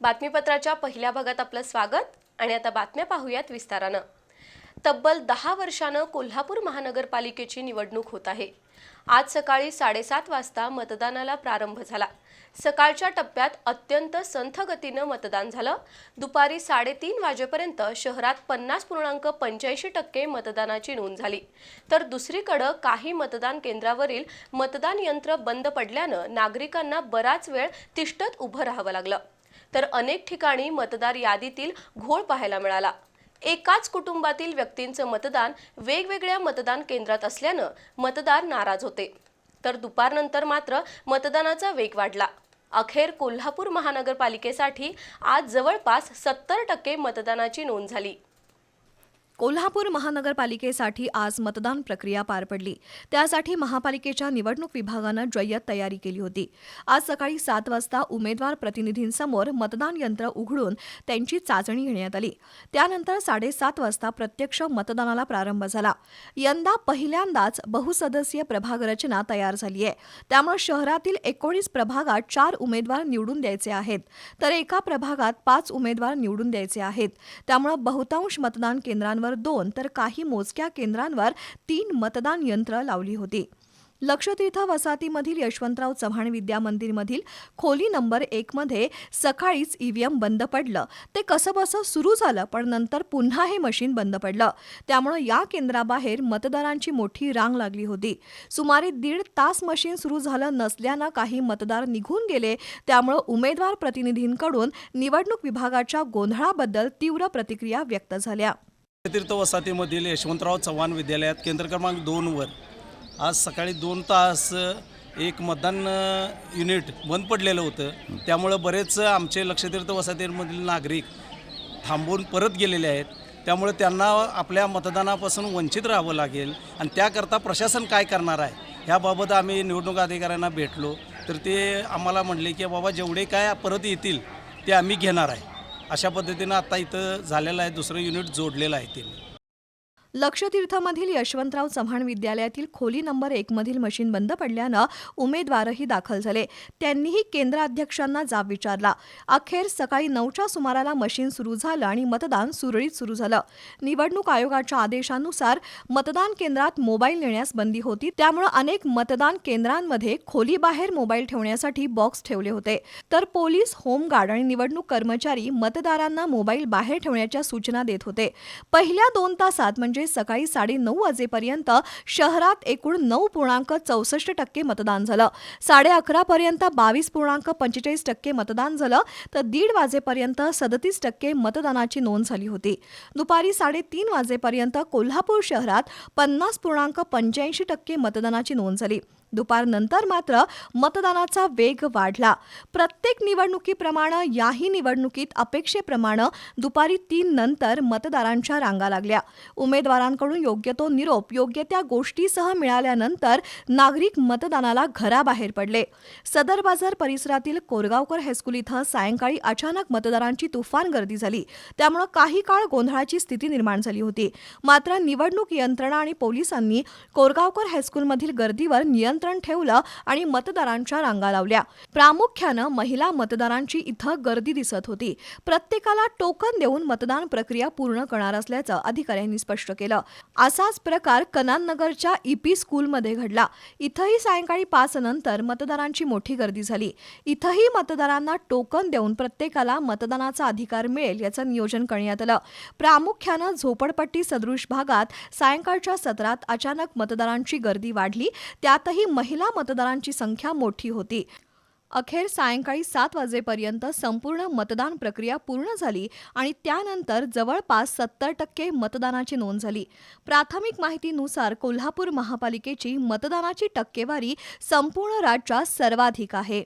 बातमीपत्राच्या पहिल्या भागात आपलं स्वागत. आणि आता बातम्या पाहूयात विस्तारानं. तब्बल दहा वर्षानं कोल्हापूर महानगरपालिकेची निवडणूक होत आहे. आज सकाळी साडेसात वाजता मतदानाला प्रारंभ झाला. सकाळच्या टप्प्यात अत्यंत संथ गतीनं मतदान झालं. दुपारी साडेतीन वाजेपर्यंत शहरात पन्नास पूर्णांक पंच्याऐंशी टक्के मतदानाची नोंद झाली. तर दुसरीकडं काही मतदान केंद्रावरील मतदान यंत्र बंद पडल्यानं नागरिकांना बराच वेळ तिष्ठत उभं राहावं लागलं. तर अनेक ठिकाणी मतदार यादीतील घोळ पाहायला मिळाला. एकाच कुटुंबातील व्यक्तींचं मतदान वेगवेगळ्या मतदान केंद्रात असल्यानं मतदार नाराज होते. तर दुपारनंतर मात्र मतदानाचा वेग वाढला. अखेर कोल्हापूर महानगरपालिकेसाठी आज जवळपास सत्तर टक्के मतदानाची नोंद झाली. कोल्हापूर महानगरपालिकेसाठी आज मतदान प्रक्रिया पार पडली. त्यासाठी महापालिकेच्या निवडणूक विभागानं जय्यत तयारी केली होती. आज सकाळी सात वाजता उमेदवार प्रतिनिधींसमोर मतदान यंत्र उघडून त्यांची चाचणी घेण्यात आली. त्यानंतर साडेसात वाजता प्रत्यक्ष मतदानाला प्रारंभ झाला. यंदा पहिल्यांदाच बहुसदस्यीय प्रभाग रचना तयार झाली आहे. त्यामुळे शहरातील एकोणीस प्रभागात चार उमेदवार निवडून द्यायचे आहेत. तर एका प्रभागात पाच उमेदवार निवडून द्यायचे आहेत. त्यामुळे बहुतांश मतदान केंद्रांवर दोन तर काही मोजक्या केंद्रांवर तीन मतदान यंत्र लावली होती. लक्षतीर्थ वसाहतीमधील यशवंतराव चव्हाण विद्या मंदिरमधील खोली नंबर एकमध्ये सकाळीच ईव्हीएम बंद पडलं. ते कसंबसं सुरू झालं पण नंतर पुन्हा हे मशीन बंद पडलं. त्यामुळं या केंद्राबाहेर मतदारांची मोठी रांग लागली होती. सुमारे दीड तास मशीन सुरू झालं नसल्यानं काही मतदार निघून गेले. त्यामुळं उमेदवार प्रतिनिधींकडून निवडणूक विभागाच्या गोंधळाबद्दल तीव्र प्रतिक्रिया व्यक्त झाल्या. तीर्थ वसाहतीमधील यशवंतराव चव्हाण विद्यालयात केंद्र क्रमांक दोनवर आज सकाळी दोन तास एक मतदान युनिट बंद पडलेलं होतं. त्यामुळं बरेच आमचे लक्षतीर्थ वसाहतीमधील नागरिक थांबून परत गेलेले आहेत. त्यामुळे त्यांना आपल्या मतदानापासून वंचित राहावं लागेल. आणि त्याकरता प्रशासन काय करणार आहे ह्याबाबत आम्ही निवडणूक अधिकाऱ्यांना भेटलो. तर ते आम्हाला म्हणले की बाबा जेवढे काय परत येतील ते आम्ही घेणार आहे. अशा पद्धतीनं आता इथं झालेलं आहे दुसरं युनिट जोडलेलं आहे त्यांनी लक्षतीर्थमधील यशवंतराव चव्हाण विद्यालयातील खोली नंबर एकमधील मशीन बंद पडल्यानं उमेदवारही दाखल झाले. त्यांनीही केंद्राध्यक्षांना जाब विचारला. अखेर सकाळी नऊच्या सुमाराला मशीन सुरू झालं आणि मतदान सुरळीत सुरू झालं. निवडणूक आयोगाच्या आदेशानुसार मतदान केंद्रात मोबाईल नेण्यास बंदी होती. त्यामुळे अनेक मतदान केंद्रांमध्ये खोलीबाहेर मोबाईल ठेवण्यासाठी बॉक्स ठेवले होते. तर पोलीस होमगार्ड आणि निवडणूक कर्मचारी मतदारांना मोबाईल बाहेर ठेवण्याच्या सूचना देत होते. पहिल्या दोन तासात म्हणजे सकाळी साडे नऊ वाजेपर्यंत शहरात एकूण नऊ पूर्णांक चौसष्ट टक्के मतदान झालं. साडे अकरापर्यंत बावीस पूर्णांक पंचेचाळीस टक्के मतदान झालं तर दीड वाजेपर्यंत सदतीस टक्के मतदानाची नोंद झाली होती. दुपारी साडेतीन वाजेपर्यंत कोल्हापूर शहरात पन्नास पूर्णांक पंच्याऐंशी टक्के मतदानाची नोंद झाली. दुपारनंतर मात्र मतदानाचा वेग वाढला. प्रत्येक निवडणुकीप्रमाणे याही निवडणुकीत अपेक्षेप्रमाणे दुपारी तीन नंतर मतदारांच्या रांगा लागल्या. उमेदवारांकडून योग्य तो निरोप योग्य त्या गोष्टीसह मिळाल्यानंतर नागरिक मतदानाला घराबाहेर पडले. सदर बाजार परिसरातील कोरगावकर हायस्कूल इथं सायंकाळी अचानक मतदारांची तुफान गर्दी झाली. त्यामुळे काही काळ गोंधळाची स्थिती निर्माण झाली होती. मात्र निवडणूक यंत्रणा आणि पोलिसांनी कोरगावकर हायस्कूलमधील गर्दीवर नियंत्रण ठेवलं आणि मतदारांच्या रांगा लावल्या. प्रामुख्यानं महिला मतदारांची इथं गर्दी दिसत होती. प्रत्येकाला टोकन देऊन मतदान प्रक्रिया पूर्ण करणार असल्याचं अधिकाऱ्यांनी स्पष्ट केलं. असाच प्रकार कनाननगरच्या ईपी स्कूलमध्ये घडला. इथंही सायंकाळी पाच नंतर मतदारांची मोठी गर्दी झाली. इथंही मतदारांना टोकन देऊन प्रत्येकाला मतदानाचा अधिकार मिळेल याचं नियोजन करण्यात आलं. प्रामुख्यानं झोपडपट्टी सदृश भागात सायंकाळच्या सत्रात अचानक मतदारांची गर्दी वाढली. त्यातही महिला मतदारांची संख्या मोठी होती. अखेर सायंकाळी सात वाजेपर्यंत संपूर्ण मतदान प्रक्रिया पूर्ण झाली आणि त्यानंतर जवळपास सत्तर टक्के मतदानाची नोंद झाली. प्राथमिक माहितीनुसार कोल्हापूर महापालिकेची मतदानाची टक्केवारी संपूर्ण राज्यात सर्वाधिक आहे.